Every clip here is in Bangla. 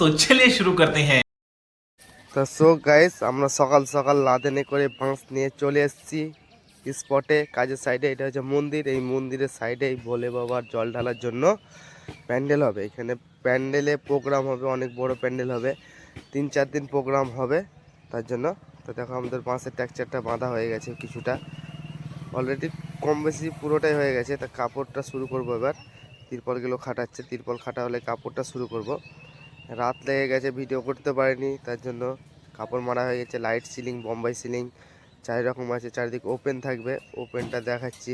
তো চলে শুরু করতে হ্যাঁ। তো সো গাইস আমরা সকাল সকাল লাদেনে করে বাঁশ নিয়ে চলে এসেছি স্পটে কাজের সাইডে এটা হচ্ছে মন্দির, এই মন্দিরের সাইডে এই ভোলে বাবার জল ঢালার জন্য প্যান্ডেল হবে। এখানে প্যান্ডেলে প্রোগ্রাম হবে, অনেক বড় প্যান্ডেল হবে, তিন চার দিন প্রোগ্রাম হবে তার জন্য। তো দেখো আমাদের বাঁশের ট্যাকচারটা বাঁধা হয়ে গেছে কিছুটা। অলরেডি কম বেশি পুরোটাই হয়ে গেছে, তা কাপড়টা শুরু করব এবার। তিরপলগুলো খাটাচ্ছে, তিরপল খাটা হলে কাপড়টা শুরু করব। রাত লেগে গেছে ভিডিও করতে পারিনি, তার জন্য কাপড় মারা হয়ে গেছে লাইট সিলিং বোম্বাই সিলিং চারি রকম আছে, চারিদিকে ওপেন থাকবে ওপেনটা দেখাচ্ছি।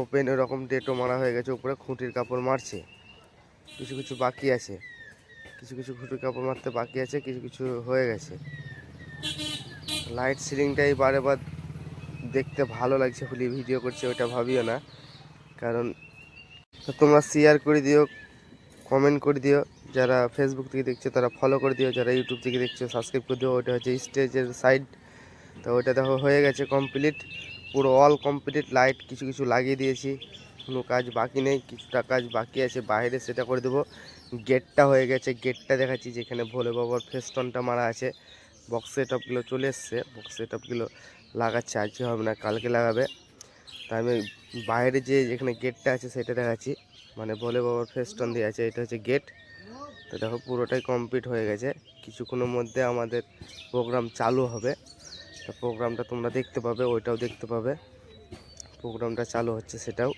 ওপেন এরকম ডেটও মারা হয়ে গেছে, উপরে খুঁটির কাপড় মারছে। কিছু কিছু বাকি আছে, কিছু কিছু খুঁটির কাপড় মারতে বাকি আছে, কিছু কিছু হয়ে গেছে। লাইট সিলিংটাই বারে বার দেখতে ভালো লাগছে বলে ভিডিও করছে, ওটা ভাবিও না। কারণ, তোমরা শেয়ার করে দিও কমেন্ট করে দিও। যারা ফেসবুক থেকে দেখছ, তারা ফলো করে দিও। যারা ইউটিউব থেকে দেখছ সাবস্ক্রাইব করে দিও। ওটা হচ্ছে স্টেজের সাইড তো ওইটা দেখো, হয়ে গেছে কমপ্লিট পুরো অল কমপ্লিট লাইট কিছু কিছু লাগিয়ে দিয়েছি। কোনো কাজ বাকি নেই। কিছুটা কাজ বাকি আছে। বাইরে সেটা করে দেবো। গেটটা হয়ে গেছে। গেটটা দেখাচ্ছি যেখানে ভোলে বাবার ফেস্টনটা মারা আছে। বক্স সেটআপগুলো চলে এসছে। বক্স সেটআপগুলো লাগাচ্ছে। আজকে হবে না, কালকে লাগাবে। তাই আমি বাইরে যে যেখানে গেটটা আছে, সেটা দেখাচ্ছি। মানে ভোলে বাবার ফেস্টন দিয়ে আছে এটা হচ্ছে গেট তো দেখো পুরোটাই কমপ্লিট হয়ে গেছে। কিছুক্ষণের মধ্যে আমাদের প্রোগ্রাম চালু হবে। তো প্রোগ্রামটা তোমরা দেখতে পাবে, ওইটাও দেখতে পাবে। প্রোগ্রামটা চালু হচ্ছে সেটাও।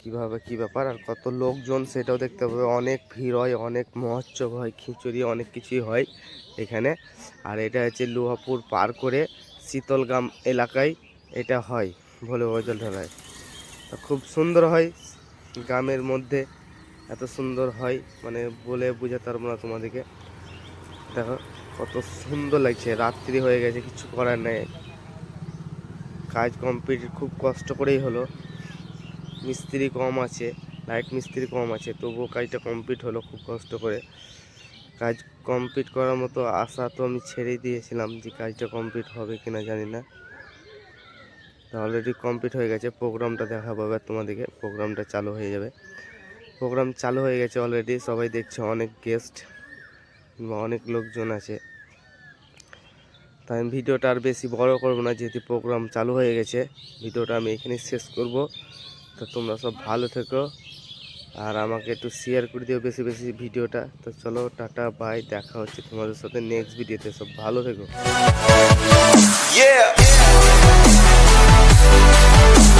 কীভাবে কি ব্যাপার আর কত লোকজন সেটাও দেখতে পাবে। অনেক ভিড় হয়, অনেক মহোৎসব হয়, খিচুড়ি, অনেক কিছুই হয় এখানে। আর এটা হচ্ছে লোহাপুর পার করে শীতলগাম এলাকায় এটা হয় ভোলে বজল ঢালায় খুব সুন্দর হয় গ্রামের মধ্যে এত সুন্দর হয় মানে বলে বোঝাতে পারব না তোমাদেরকে। দেখো, কত সুন্দর লাগছে, রাত্রি হয়ে গেছে, কিছু করার নেই। কাজ কমপ্লিট খুব কষ্ট করেই হলো। মিস্ত্রি কম আছে লাইট মিস্ত্রি কম আছে, তবুও কাজটা কমপ্লিট হলো খুব কষ্ট করে। কাজ কমপ্লিট করার মতো আশা তো আমি ছেড়েই দিয়েছিলাম যে কাজটা কমপ্লিট হবে কিনা জানি না। অলরেডি কমপ্লিট হয়ে গেছে। প্রোগ্রামটা দেখাবো এবার তোমাদেরকে। প্রোগ্রামটা চালু হয়ে যাবে। প্রোগ্রাম চালু হয়ে গেছে অলরেডি সবাই দেখছে, অনেক গেস্ট বা অনেক লোকজন আছে। তাই আমি ভিডিওটা আর বেশি বড় করব না, যেহেতু প্রোগ্রাম চালু হয়ে গেছে। ভিডিওটা আমি এখানে শেষ করব। তো তোমরা সব ভালো থেকো। আর আমাকে একটু শেয়ার করে দিও বেশি বেশি ভিডিওটা। তো চলো, টাটা বাই দেখা হচ্ছে তোমাদের সাথে নেক্সট ভিডিওতে সব ভালো থেকো। Thank you.